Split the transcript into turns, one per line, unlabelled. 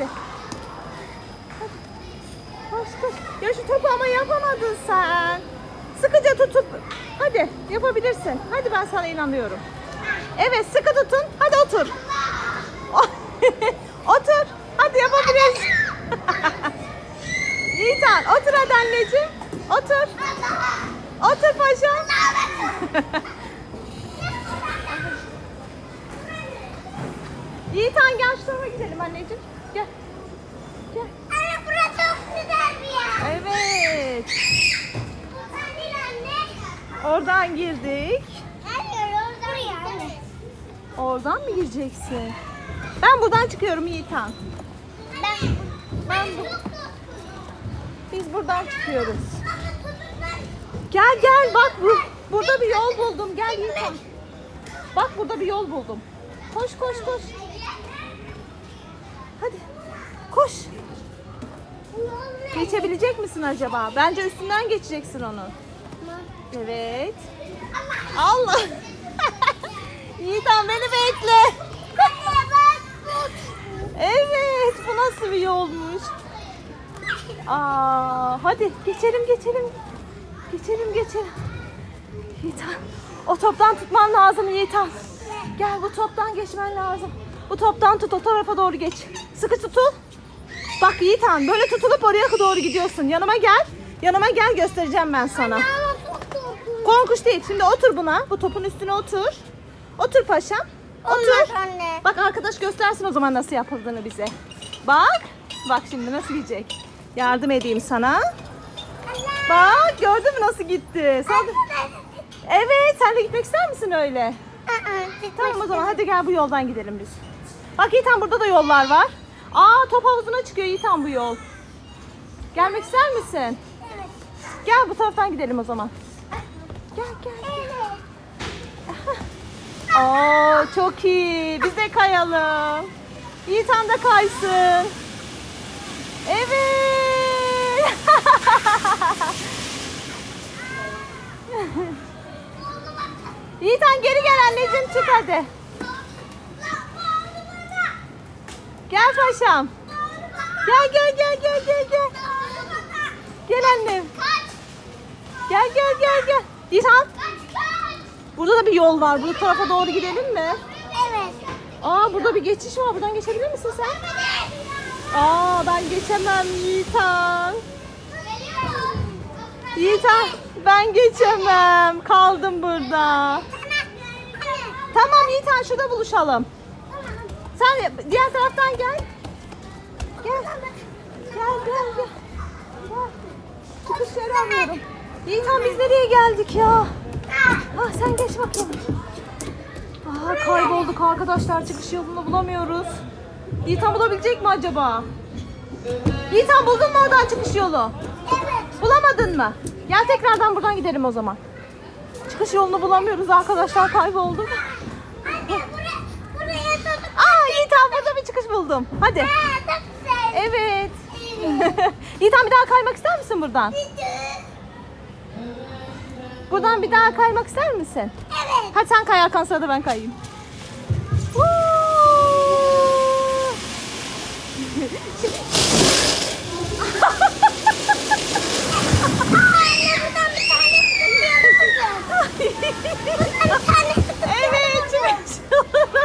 Hadi. Hadi. Koş. Ya şu topu ama yapamadın sen. Sıkıca tutup. Hadi yapabilirsin. Hadi ben sana inanıyorum. Evet sıkı tutun. Hadi otur. otur. Hadi yapabilirsin. Yiğitan otur hadi anneciğim. Otur. Otur paşam. Yiğitan gel şu tarafa gidelim anneciğim. Gel. Gel.
Anne burası çok güzel bir yer.
Evet.
Buradan değil anne.
Oradan girdik.
Hayır oradan buraya anne.
Oradan mı gireceksin? Ben buradan çıkıyorum Yiğitan.
Ben
Ben bu... Biz buradan çıkıyoruz. Gel gel bak bu, burada bir yol buldum. Gel Yiğitan. Bak burada bir yol buldum. Koş koş koş. Hadi. Koş. Geçebilecek misin acaba? Bence üstünden geçeceksin onu. Evet. Allah. Yiğitan beni bekle. Evet, bu nasıl bir yolmuş? Aa, hadi geçelim geçelim. Geçelim geçelim. Yiğitan, o toptan tutman lazım Yiğitan. Gel bu toptan geçmen lazım. Bu toptan tut o tarafa doğru geç. Sıkı tutul. Bak Yiğitan böyle tutulup oraya doğru gidiyorsun. Yanıma gel. Yanıma gel göstereceğim ben sana.
Ama çok korkunç.
Korkunç değil. Şimdi otur buna. Bu topun üstüne otur. Otur paşam. Otur.
Olmaz anne.
Bak arkadaş göstersin o zaman nasıl yapıldığını bize. Bak. Bak şimdi nasıl gidecek. Yardım edeyim sana. Bak gördün mü nasıl gitti? Sen de... Evet sen de gitmek ister misin öyle? Tamam o zaman hadi gel bu yoldan gidelim biz. Bak Yiğitan burada da yollar var. Aa top havuzuna çıkıyor Yiğitan bu yol. Gelmek ister misin? Gel bu taraftan gidelim o zaman. Gel gel. Aa çok iyi. Biz de kayalım. Yiğitan da kaysın. Evet. Yiğitan geri gel anneciğim çık hadi. Gel paşam. Gel gel gel gel gel gel. Gel annem. Gel gel gel gel. Yiğitan burada da bir yol var. Bu tarafa doğru gidelim mi?
Evet.
Aa burada bir geçiş var. Buradan geçebilir misin sen? Aa ben geçemem Yiğitan. Yiğitan ben geçemem. Kaldım burada. Tamam Yiğitan şurada buluşalım. Sen diğer taraftan gel. Gel. Gel gel gel. Gel. Çıkış yeri arıyorum. Yiğitan biz nereye geldik ya? Ah sen geç bakayım. Aa kaybolduk arkadaşlar. Çıkış yolunu bulamıyoruz. Yiğitan bulabilecek mi acaba? Yiğitan buldun mu oradan çıkış yolu?
Evet.
Bulamadın mı? Gel tekrardan buradan gidelim o zaman. Çıkış yolunu bulamıyoruz arkadaşlar kaybolduk.
Anne buraya, buraya tutup.
Aa Yiğitan burada bir çıkış buldum. Hadi.
Ha, güzel.
Evet. Yiğitan bir daha kaymak ister misin buradan? Buradan bir daha kaymak ister misin?
Evet.
Hadi sen kay arkan sırada ben kayayım.